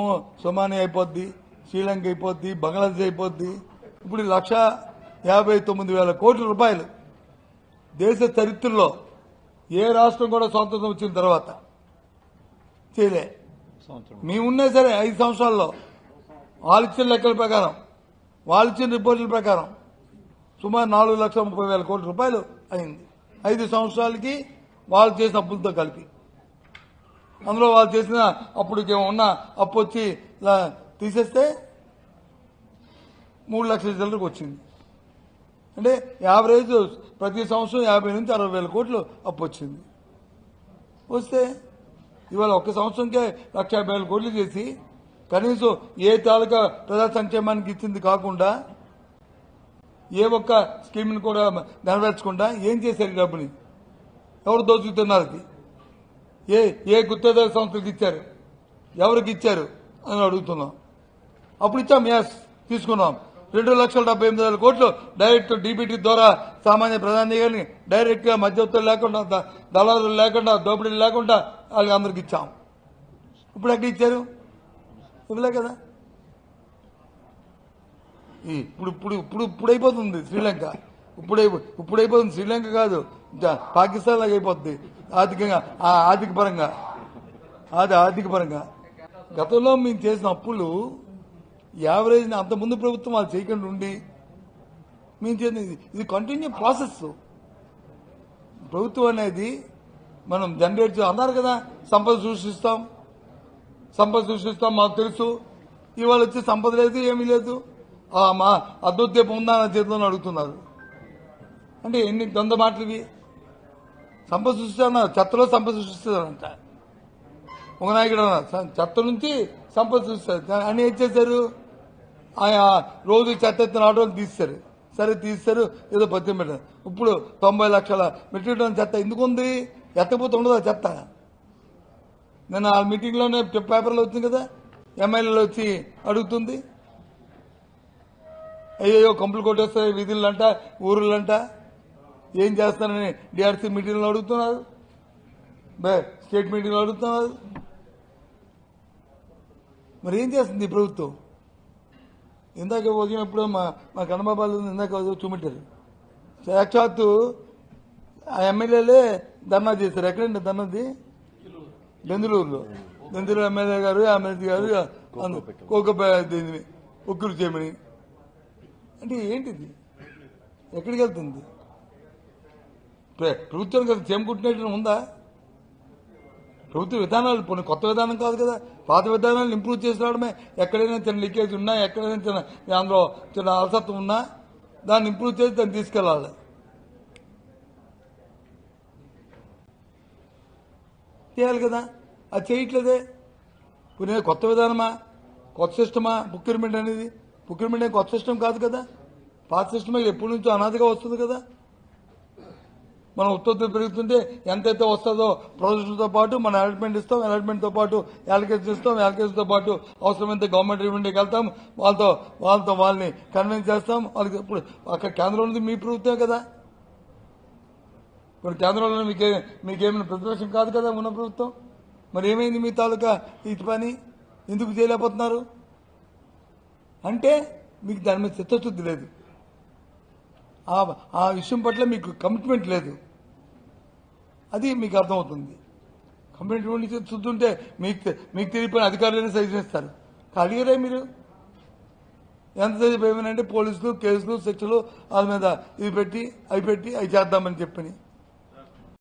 అమ్మో సొమానియా అయిపోద్ది శ్రీలంక అయిపోద్ది బంగ్లాదేశ్ అయిపోద్ది. ఇప్పుడు లక్ష యాభై తొమ్మిది వేల కోట్ల రూపాయలు. దేశ చరిత్రలో ఏ రాష్ట్రం కూడా స్వాతంత్రం వచ్చిన తర్వాత చేయలే. మేమున్నా సరే ఐదు సంవత్సరాల్లో వాళ్ళు ఇచ్చిన లెక్కల ప్రకారం వాళ్ళు ఇచ్చిన రిపోర్టుల ప్రకారం సుమారు నాలుగు లక్షల ముప్పై వేల కోట్ల రూపాయలు అయింది. ఐదు సంవత్సరాలకి వాళ్ళు చేసిన అప్పులతో కలిపి. అందులో వాళ్ళు చేసిన అప్పుడు ఉన్న అప్పు వచ్చి తీసేస్తే మూడు లక్షల చిల్లరకు వచ్చింది. అంటే యావరేజ్ ప్రతి సంవత్సరం యాభై నుంచి అరవై వేల కోట్లు అప్పు వచ్చింది. వస్తే ఇవాళ ఒక్క సంవత్సరంకే లక్ష యాభై వేల కోట్లు చేసి కనీసం ఏ తాలూకా ప్రజా సంక్షేమానికి ఇచ్చింది కాకుండా ఏ ఒక్క స్కీమ్ని కూడా నెరవేర్చకుండా ఏం చేశారు ఈ డబ్బుని? ఎవరు దోచుకుతున్నారు అది? ఏ ఏ గుత్తేదార సంస్థలకు ఇచ్చారు? ఎవరికి ఇచ్చారు? అని అడుగుతున్నాం. అప్పుడు ఇచ్చాం ఎస్ తీసుకున్నాం. రెండు లక్షల డెబ్బై ఎనిమిది వేల కోట్లు డైరెక్ట్ డీబీటీ ద్వారా సామాన్య ప్రధాని గారిని డైరెక్ట్గా మధ్యవర్తులు లేకుండా దళారులు లేకుండా దోపిడీలు లేకుండా వాళ్ళకి అందరికి ఇచ్చాం. ఇప్పుడు ఎక్కడ ఇచ్చారు? ఇవ్వలే కదా. ఇప్పుడు ఇప్పుడు ఇప్పుడు ఇప్పుడు అయిపోతుంది శ్రీలంక. ఇప్పుడు ఇప్పుడు అయిపోతుంది శ్రీలంక కాదు. పాకిస్తాన్ లాగా అయిపోతుంది ఆర్థికంగా ఆర్థిక పరంగా. అది ఆర్థిక పరంగా. గతంలో మేము చేసిన అప్పులు యావరేజ్ అంతకుముందు ముందు ప్రభుత్వం అది చేయకుండా ఉండి మేము చేసిన ఇది- కంటిన్యూ ప్రాసెస్ ప్రభుత్వం అనేది మనం జనరేట్ అన్నారు కదా సంపద సృష్టిస్తాం. సంపద సృష్టిస్తాం మాకు తెలుసు. ఇవాళ వచ్చి సంపద లేదు ఏమీ లేదు. మా అద్భుతీపం ఉందా నా చేతిలో అడుగుతున్నారు. అంటే ఎన్ని దొంద మాటలు సంపద సృష్టిస్తున్నారు చెత్తలో సంపద సృష్టిస్తానంట ఒక నాయకుడు చెత్త నుంచి సంపద సృష్టిస్తారు. అని ఏం చేశారు? ఆయా రోజు చెత్త ఎత్తిన ఆటోలు తీస్తారు సరే తీస్తారు ఏదో పద్యం పెట్టారు. ఇప్పుడు తొంభై లక్షల మెట్రిక్ టన్ చెత్త ఎందుకు ఉంది? ఎత్తపోతే ఉండదు ఆ చెత్త? నేను ఆ మీటింగ్లోనే పేపర్లో వచ్చింది కదా? ఎమ్మెల్యేలు వచ్చి అడుగుతుంది. అయ్యో కంపులు కొట్టేస్తాయి వీధులంట ఊరులంట. ఏం చేస్తారని డిఆర్సీ మీటింగ్లో అడుగుతున్నారు? స్టేట్ మీటింగ్లో అడుగుతున్నారు? మరి ఏం చేస్తుంది ఈ ప్రభుత్వం? ఇందాక ఉదయం ఎప్పుడో మా మా కన్నబాబాలు ఇందాక చూపెట్టారు. సాక్షాత్తు ఆ ఎమ్మెల్యేలే ధర్నా చేశారు. ఎక్కడండి ధర్నాది? బెందులూరులో. బెందులూరు ఎమ్మెల్యే గారు ఎమ్మెల్యే గారు కోక ఉక్కులు చేయమని. అంటే ఏంటిది? ఎక్కడికి వెళ్తుంది? ప్రభుత్వం కదా అసలు ఉందా? ప్రభుత్వ విధానాలు కొన్ని కొత్త విధానం కాదు కదా. పాత విధానాలను ఇంప్రూవ్ చేసుకోవడమే రావడమే ఎక్కడైనా చిన్న లీకేజ్ ఉన్నా ఎక్కడైనా చిన్న అందులో చిన్న అలసత్వం ఉన్నా దాన్ని ఇంప్రూవ్ చేసి దాన్ని తీసుకెళ్ళాలి. చేయాలి కదా. అది చేయట్లేదే. ఇప్పుడు కొత్త విధానమా? కొత్త సిస్టమా? బుక్రిమెంట్ అనేది. బుక్రిమెంట్ అనేది కొత్త సిస్టమ్ కాదు కదా. పాత సిస్టమ్ ఎప్పటి నుంచో అనాదిగా వస్తుంది కదా. మనం ఉత్పత్తులు పెరుగుతుంటే ఎంతైతే వస్తుందో ప్రొడక్షన్తో పాటు మన అలాట్మెంట్ ఇస్తాం అలాట్మెంట్తో పాటు అలకేషన్ ఇస్తాం అలకేషన్తో పాటు అవసరమైతే గవర్నమెంట్ రెవెన్యూకి వెళ్తాం వాళ్ళతో వాళ్ళతో వాళ్ళని కన్విన్స్ చేస్తాం. వాళ్ళకి ఇప్పుడు అక్కడ కేంద్రం ఉంది మీ ప్రభుత్వమే కదా. ఇప్పుడు కేంద్రంలో మీకే మీకేమైనా ప్రతిపక్షం కాదు కదా ఉన్న ప్రభుత్వం? మరి ఏమైంది మీ తాలూకా ఇటు పని? ఎందుకు చేయలేకపోతున్నారు? అంటే మీకు దాని మీద చిత్తశుద్ధి లేదు. ఆ విషయం పట్ల మీకు కమిట్మెంట్ లేదు. అది మీకు అర్థమవుతుంది. కమిట్మెంట్ చూస్తుంటే మీకు మీకు తెలియపోయిన అధికారులైనా సజెషన్ ఇస్తారు అడిగారే మీరు. ఎంత ఏమైనా పోలీసులు కేసులు శిక్షలు వాళ్ళ మీద ఇది పెట్టి అవి పెట్టి అవి చేద్దామని చెప్పని.